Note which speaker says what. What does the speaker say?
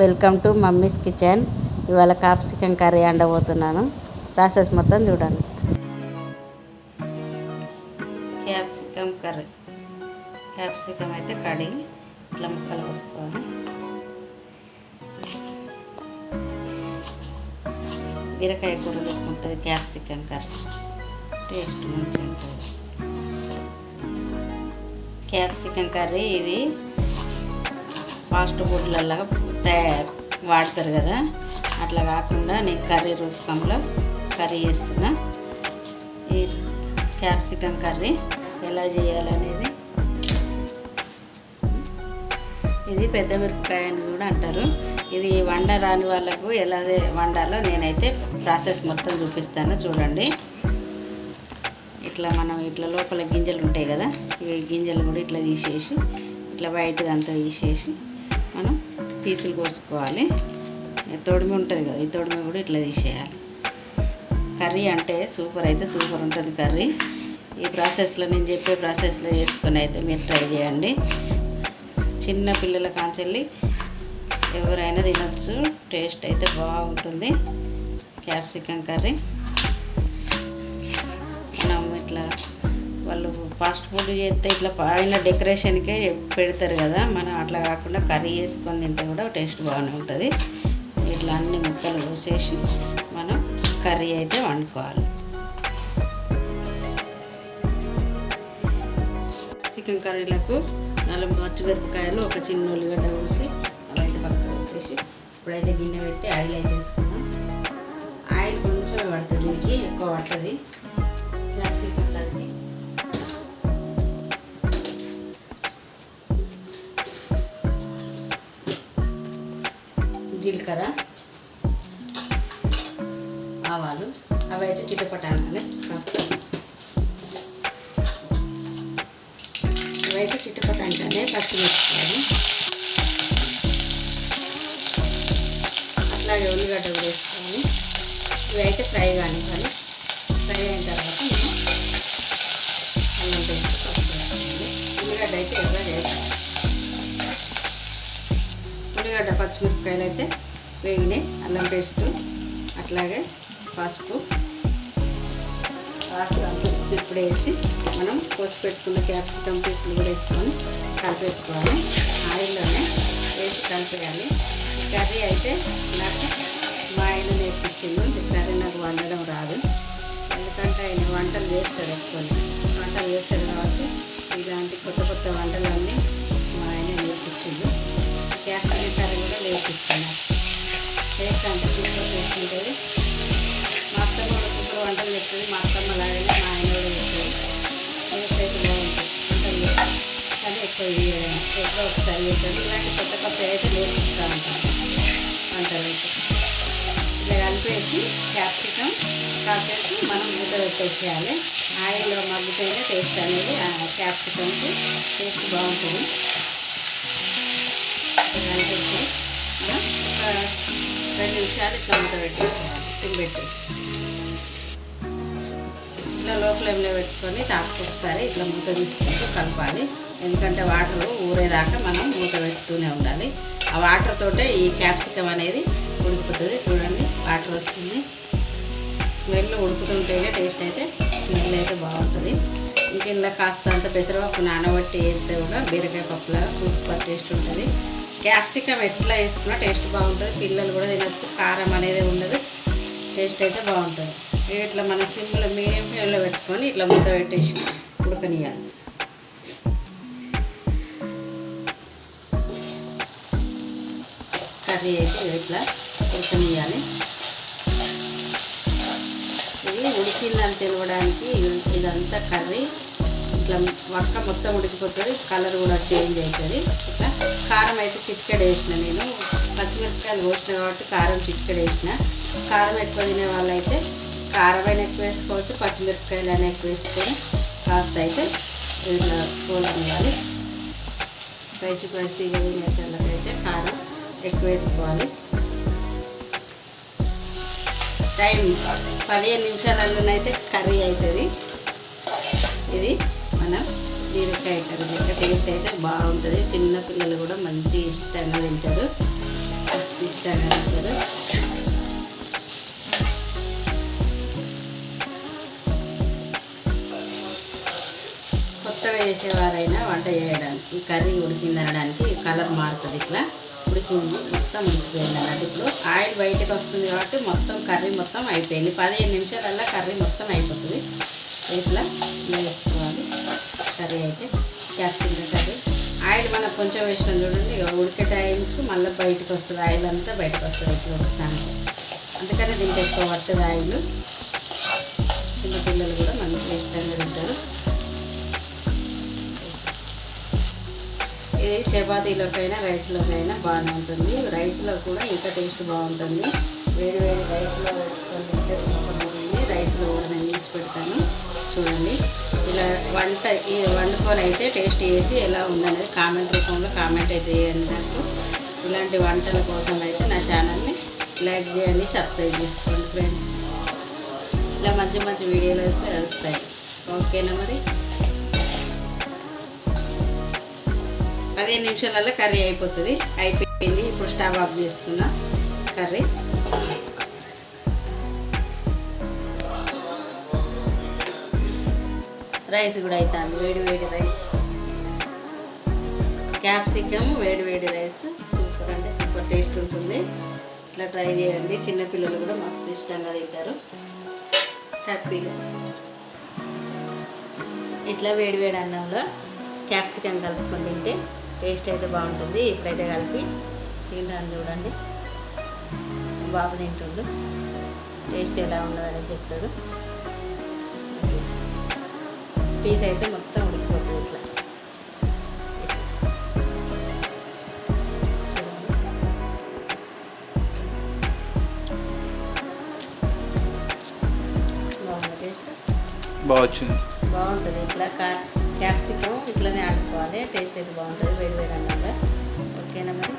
Speaker 1: Welcome to mummy's kitchen. ఇవాళ capsicum curry అండబోతున్నాను. Process మొత్తం చూడండి. Capsicum curry. క్యాప్సికం అయితే కడిగి ఇట్లా ముక్కలు వేసుకోవాలి బీరకాయ కూర ఉంటుంది క్యాప్సికం కర్రీ. టేస్ట్ మంచిగా ఉంటుంది క్యాప్సికం కర్రీ ఇది ఫాస్ట్ ఫుడ్లలో తయారు వాడతారు కదా. అట్లా కాకుండా నేను కర్రీ రూపంలో కర్రీ చేస్తున్నా. ఈ క్యాప్సికమ్ కర్రీ ఎలా చేయాలనేది. ఇది పెద్ద మిరపకాయ అని కూడా అంటారు. ఇది వండ రాని వాళ్ళకు ఎలా వండాలో నేనైతే ప్రాసెస్ మొత్తం చూపిస్తాను. చూడండి. ఇట్లా మనం ఇట్లా లోపల గింజలు ఉంటాయి కదా. ఈ గింజలు కూడా ఇట్లా తీసేసి ఇట్లా వైట్ అంతా తీసేసి మనం పీసులు కోసుకోవాలి. తొడిమి ఉంటుంది కదా ఈ తొడిమి కూడా ఇట్లా తీసేయాలి. కర్రీ అంటే సూపర్ అయితే సూపర్ ఉంటుంది కర్రీ. ఈ ప్రాసెస్లో నేను చెప్పే ప్రాసెస్లో చేసుకొని అయితే మీరు ట్రై చేయండి. చిన్న పిల్లల కాంచెల్లి ఎవరైనా తినచ్చు టేస్ట్ అయితే బాగుంటుంది. Capsicum curry. ఫాస్ట్ ఫుడ్ చేస్తే ఇట్లా పైన డెకరేషన్కే పెడతారు కదా. మనం అట్లా కాకుండా కర్రీ చేసుకొని తింటే కూడా టేస్ట్ బాగానే ఉంటుంది. ఇట్లా అన్ని ముక్కలు కోసేసి మనం కర్రీ అయితే వండుకోవాలి. చికెన్ కర్రీలకు నల్ల పచ్చిమిరపకాయలు ఒక చిన్న ఉల్లిగడ్డ కోసి అవి అయితే పక్కన వచ్చేసి ఇప్పుడైతే గిన్నె పెట్టి ఆయిల్ అయితే వేసుకున్నాం ఆయిల్ కొంచెం పడుతుంది దీనికి ఎక్కువ పడుతుంది జీలకర్ర ఆవాలు అవి అయితే చిట్టపట్టాలి ఇవైతే చిట్టపట అంటేనే పచ్చిమిరపకాయలు అట్లాగే ఉల్లిగడ్డ కూడా వేసుకోవాలి ఇవైతే ఫ్రై కానివ్వాలి. ఫ్రై అయిన తర్వాత మనం అల్లం పేస్ట్ ఉల్లిగడ్డ అయితే ఎర్ర చేస్తాను ఉల్లిగడ్డ పచ్చిమిరపకాయలు అయితే వేగినాయి. అల్లం పేస్ట్ అట్లాగే పసుపు. ఇప్పుడు వేసి మనం కోసి పెట్టుకున్న క్యాప్సికమ్ పీసులు కూడా వేసుకొని కలిపేసుకోవాలి. ఆయిల్లోనే వేసి కలిపేయాలి. కర్రీ అయితే నాకు మా ఆయన నేర్పించింది ఈ కర్రీ నాకు వండడం రాదు. ఎందుకంటే ఆయన వంటలు చేస్తాడు ఎక్కువ. వంటలు చేస్తాడు కాబట్టి ఇలాంటి కొత్త కొత్త వంటలన్నీ మా ఆయన నేర్పించింది క్యాప్సికమ్ కర్రీ కూడా నేర్పించాను చెప్తుంది మా అత్తమ్మ లాగే మా ఆయన కూడా చేస్తుంది టేస్ట్ బాగుంటుంది వంటలు చేస్తాను కానీ ఎక్కువ ఎప్పుడో ఒకసారి చేస్తాను ఇలాంటి కొత్త కొత్త అయితే నేర్పిస్తూ ఉంటాను. వంటలు ఇలా కలిపేసి క్యాప్సికం కాసేసి మనం మూత పెట్టేసేయాలి. ఆయిల్లో మగ్గితేనే టేస్ట్ అనేది క్యాప్సికమ్కి టేస్ట్ బాగుంటుంది. కలిపేసి మనం ఒక రెండు నిమిషాలు ఇట్లా మూత పెట్టేసేయాలి. సిమ్ పెట్టేసి ఇట్లా లో ఫ్లేమ్లో పెట్టుకొని తాకు ఒకసారి ఇట్లా మూత తీసుకుంటూ కలపాలి. ఎందుకంటే వాటర్ ఊరేదాకా మనం మూత పెడుతూనే ఉండాలి. ఆ వాటర్ తోటే ఈ క్యాప్సికం అనేది ఉడికిపోతుంది చూడండి వాటర్ వచ్చింది. స్మెల్ ఉడుకుతుంటేనే టేస్ట్ అయితే స్మెల్ అయితే బాగుంటుంది. ఇంక ఇలా కాస్త అంత పెసరపప్పు నానబట్టి వేస్తే కూడా బీరకాయ పప్పులాగా సూపర్ టేస్ట్ ఉంటుంది. క్యాప్సికమ్ ఎట్లా వేసుకున్నా టేస్ట్ బాగుంటుంది. పిల్లలు కూడా తినచ్చు. కారం అనేది ఉండదు. టేస్ట్ అయితే బాగుంటుంది. ఇట్లా మన సిమ్లో మీడియం ఫ్లేమ్లో పెట్టుకొని ఇట్లా మూత పెట్టేసి ఉడకనియాలి కర్రీ అయితే ఇట్లా ఉడకనియాలి ఇది ఉడికిందని తెలవడానికి ఇదంతా కర్రీ. ఇట్లా వక్క మొత్తం ఉడికిపోతుంది కలర్ కూడా చేంజ్ అవుతుంది ఇట్లా కారం అయితే చిటికెడ వేసిన నేను. పచ్చిమిరపకాయలు కోసిన కాబట్టి కారం చిటికెడ వేసిన. కారం ఎక్కువ తినే వాళ్ళైతే కారమైన ఎక్కువ వేసుకోవచ్చు పచ్చిమిరపకాయలు అయినా ఎక్కువ వేసుకొని కాస్త అయితే ఇట్లా పోలనివ్వాలి స్పైసీ స్పైసీగా తినేటోళ్ళకైతే కారం ఎక్కువ వేసుకోవాలి. టైం పదిహేను నిమిషాలలోనైతే కర్రీ అవుతుంది ఇది మనం బీరకాయ కర్రీ. యొక్క టేస్ట్ అయితే బాగుంటుంది. చిన్నపిల్లలు కూడా మంచి ఇష్టంగా తింటారు. ఇష్టంగా తింటారు. చేసేవారైనా వంట చేయడానికి కర్రీ ఉడికింది అనడానికి కలర్ మారుతుంది ఇట్లా. ఉడికింది మొత్తం ఉడికిపోయింది అన్నట్టు ఇప్పుడు ఆయిల్ బయటకు వస్తుంది కాబట్టి మొత్తం కర్రీ మొత్తం అయిపోయింది. పదిహేను నిమిషాలల్లా కర్రీ మొత్తం అయిపోతుంది. ఇట్లా వేసుకోవాలి. కర్రీ అయితే క్యాప్సికం కర్రీ. ఆయిల్ మనం కొంచెం వేసిన చూడండి. ఉడికే టైంకి మళ్ళీ బయటకు వస్తుంది. ఆయిల్ అంతా బయటకు వస్తుంది ఇట్లా ఉడకడానికి అందుకని దీనికి ఎక్కువ పట్టదు ఆయిల్. చిన్నపిల్లలు కూడా మంచిగా ఇష్టంగా తింటారు. ఇది చపాతీలోకైనా రైస్లోకైనా బాగానే ఉంటుంది. రైస్లో కూడా ఇంకా టేస్ట్ బాగుంటుంది. వేడి వేడి రైస్లో వేసుకొని తింటే రైస్లో కూడా నేను తీసి పెడతాను. చూడండి. ఇలా వంట ఈ వండుకొని అయితే టేస్ట్ చేసి ఎలా ఉందనేది కామెంట్ రూపంలో కామెంట్ అయితే చేయండి నాకు. ఇలాంటి వంటల కోసం అయితే నా ఛానల్ని లైక్ చేయండి సబ్స్క్రైబ్ చేసుకోండి ఫ్రెండ్స్. ఇలా మంచి మంచి వీడియోలు అయితే వస్తాయి. ఓకేనా మరి? పదిహేను నిమిషాలలో కర్రీ అయిపోతుంది. అయిపోయింది. ఇప్పుడు స్టవ్ ఆఫ్ చేసుకున్నా కర్రీ. రైస్ కూడా అవుతుంది వేడి వేడి రైస్. క్యాప్సికమ్ వేడి వేడి రైస్. సూపర్ అంటే సూపర్ టేస్ట్ ఉంటుంది. ఇట్లా ట్రై చేయండి. చిన్నపిల్లలు కూడా మస్తు ఇష్టంగా తింటారు. హ్యాపీగా. ఇట్లా వేడి వేడి అన్నంలో క్యాప్సికమ్ కలుపుకొని తింటే టేస్ట్ అయితే బాగుంటుంది. ఇప్పుడైతే కలిపి తింటాను చూడండి. బాబు తింటుండు. టేస్ట్ ఎలా ఉన్నదని చెప్తాడు. పీస్ అయితే మొత్తం ఉడికిపోతుంది ఇట్లా. బాగుంది టేస్ట్? బాగుంటుంది. ఇట్లా కా క్యాప్సికం ఇట్లనే ఆడుకోవాలి. టేస్ట్ అయితే బాగుంటుంది వేడి వేడి అన్నంగా ఓకేనా మరి?